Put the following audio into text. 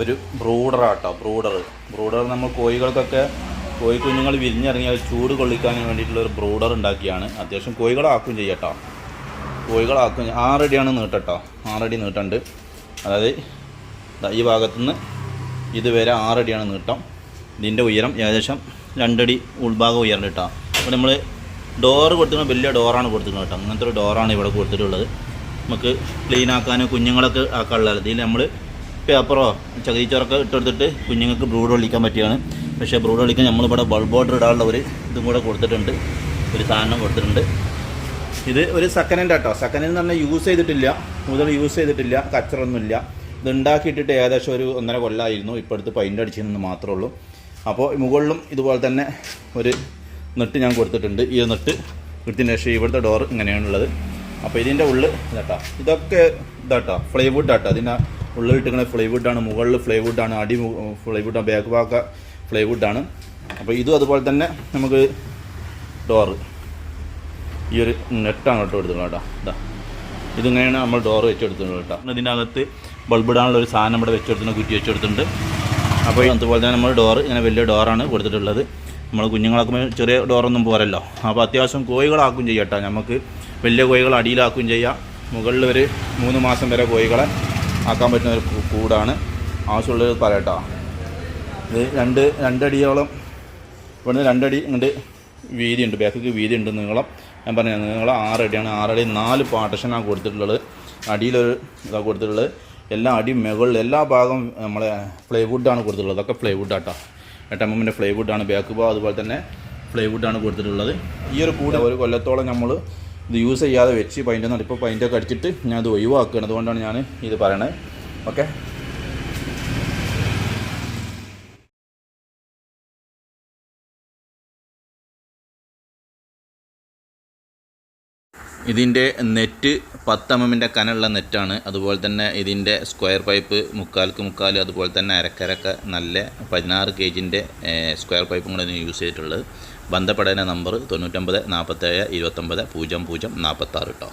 ഒരു ബ്രൂഡറാട്ടോ brooder brooder നമ്മൾ കോഴികൾക്കൊക്കെ കോഴി കുഞ്ഞുങ്ങൾ വിരിഞ്ഞിറങ്ങിയാൽ ചൂട് കൊള്ളിക്കാൻ വേണ്ടിയിട്ടുള്ള ഒരു ബ്രൂഡർ ഉണ്ടാക്കിയാണ്. അത്യാവശ്യം കോഴികളാക്കും ചെയ്യട്ടോ കോഴികളാക്കും ആറടിയാണ് നീട്ടട്ടോ. ആറടി നീട്ടുണ്ട്. അതായത് ഈ ഭാഗത്തുനിന്ന് ഇതുവരെ ആറടിയാണ് നീട്ടം. ഇതിന്റെ ഉയരം ഏകദേശം രണ്ടടി ഉൾഭാഗം ഉയരം കേട്ടോ അപ്പോൾ നമ്മൾ ഡോറ് കൊടുത്തിരുന്നത് വലിയ ഡോറാണ് കൊടുത്തിരുന്നത് കേട്ടോ അങ്ങനത്തെ ഒരു ഡോറാണ് ഇവിടെ കൊടുത്തിട്ടുള്ളത്. നമുക്ക് ക്ലീൻ ആക്കാനും കുഞ്ഞുങ്ങളൊക്കെ ആക്കാനുള്ളത് ഇതിൽ നമ്മൾ പേപ്പറോ ചകിരിച്ചോറൊക്കെ ഇട്ടെടുത്തിട്ട് കുഞ്ഞുങ്ങൾക്ക് ബ്രൂഡ് ഒളിക്കാൻ പറ്റിയാണ്. പക്ഷേ ബ്രൂഡ് ഒളിക്കാൻ നമ്മളിവിടെ ബൾബ് ഓർഡർ ഇടാനുള്ള ഒരു ഇതും കൂടെ കൊടുത്തിട്ടുണ്ട്. ഒരു സാധനം കൊടുത്തിട്ടുണ്ട്. ഇത് ഒരു സെക്കൻഡ് ആട്ടോ. സെക്കൻഡ് ഹാൻഡ് പറഞ്ഞാൽ യൂസ് ചെയ്തിട്ടില്ല. മുതൽ യൂസ് ചെയ്തിട്ടില്ല. കച്ചറൊന്നുമില്ല. ഇത് ഉണ്ടാക്കിയിട്ടിട്ട് ഏകദേശം ഒരു ഒന്നര കൊല്ലമായിരുന്നു ഇപ്പോൾ അടുത്ത് പെയിന്റ് അടിച്ചതെന്ന് മാത്രമേ ഉള്ളൂ അപ്പോൾ മുകളിലും ഇതുപോലെ തന്നെ ഒരു നെട്ട് ഞാൻ കൊടുത്തിട്ടുണ്ട്. ഈ നെട്ട് എടുത്തതിന് ശേഷം ഇവിടുത്തെ ഡോർ ഇങ്ങനെയാണുള്ളത്. അപ്പോൾ ഇതിന്റെ ഉള്ളിൽ ഇതാട്ടോ. ഇതൊക്കെ ഇതാട്ടോ. ഫ്ലൈവുഡ് ആട്ടോ. അതിന്റെ ഉള്ളിൽ ഇട്ടിങ്ങനെ ഫ്ലൈവുഡാണ് മുകളിൽ ഫ്ലൈവുഡാണ് അടി ഫ്ലൈവുഡാണ് ബാക്ക് ഭാഗ ഫ്ലൈവുഡാണ് അപ്പോൾ ഇതും അതുപോലെ തന്നെ നമുക്ക് ഡോറ് ഈ ഒരു നെറ്റാണ് കേട്ടോ എടുത്തിട്ടുള്ളത് കേട്ടോ. ഇതാ. ഇതിങ്ങനെയാണ് നമ്മൾ ഡോർ വെച്ചെടുത്തിട്ടുള്ളത് കേട്ടോ. ഇതിനകത്ത് ബൾബിടാനുള്ള ഒരു സാധനം ഇവിടെ വെച്ചെടുത്തുണ്ട് കുറ്റി വെച്ചെടുത്തിട്ടുണ്ട്. അപ്പോൾ അതുപോലെ തന്നെ നമ്മൾ ഡോർ ഇങ്ങനെ വലിയ ഡോറാണ് കൊടുത്തിട്ടുള്ളത്. നമ്മൾ കുഞ്ഞുങ്ങളാക്കുമ്പോൾ ചെറിയ ഡോറൊന്നും പോരല്ലോ. അപ്പോൾ അത്യാവശ്യം കോഴികളാക്കും ചെയ്യാം കേട്ടോ. നമുക്ക് വലിയ കോഴികൾ അടിയിലാക്കും ചെയ്യാം. മുകളിൽ ഒരു മൂന്ന് മാസം വരെ കോഴികളെ ആക്കാൻ പറ്റുന്ന ഒരു കൂടാണ്. ആവശ്യമുള്ളത് പറയട്ടോ. ഇത് രണ്ട് രണ്ടടിയോളം ഇവിടുന്ന് രണ്ടടി ഇങ്ങോട്ട് വീതിയുണ്ട്. ബാക്കിക്ക് വീതിയുണ്ട് നീളം. ഞാൻ പറഞ്ഞു നീളം ആറടിയാണ്. ആറടി നാല് പാർട്ടീഷനാണ് കൊടുത്തിട്ടുള്ളത്. അടിയിലൊരു ഇതാണ് കൊടുത്തിട്ടുള്ളത്. എല്ലാ അടി മുകളിൽ എല്ലാ ഭാഗം നമ്മളെ ഫ്ലൈവുഡാണ് കൊടുത്തിട്ടുള്ളത്. അതൊക്കെ ഫ്ലൈവുഡ് ആട്ടോ. എട്ടമ്മന്റെ ഫ്ലൈവുഡാണ് ബാക്ക് ഭാഗം അതുപോലെ തന്നെ ഫ്ലൈവുഡാണ് കൊടുത്തിട്ടുള്ളത്. ഈ ഒരു കൂടെ ഒരു കൊല്ലത്തോളം നമ്മൾ ഇത് യൂസ് ചെയ്യാതെ വെച്ച് പൈന്റെ ഇപ്പോൾ പൈന്റൊക്കെ അടിച്ചിട്ട് ഞാൻ അത് ഒഴിവാക്കുകയാണ്. അതുകൊണ്ടാണ് ഞാൻ ഇത് പറയണത് ഓക്കെ ഇതിന്റെ നെറ്റ് പത്ത് എം എമ്മിന്റെ കനുള്ള നെറ്റാണ് അതുപോലെ തന്നെ ഇതിന്റെ സ്ക്വയർ പൈപ്പ് മുക്കാൽക്ക് മുക്കാൽ അതുപോലെ തന്നെ അരക്കരക്ക നല്ല പതിനാറ് കെ ജിന്റെ സ്ക്വയർ പൈപ്പും കൂടെ യൂസ് ചെയ്തിട്ടുള്ളത്. ബന്ധപ്പെടേണ്ട നമ്പർ തൊണ്ണൂറ്റൊമ്പത് നാൽപ്പത്തേഴ് ഇരുപത്തൊമ്പത് പൂജ്യം പൂജ്യം നാൽപ്പത്താറ് കേട്ടോ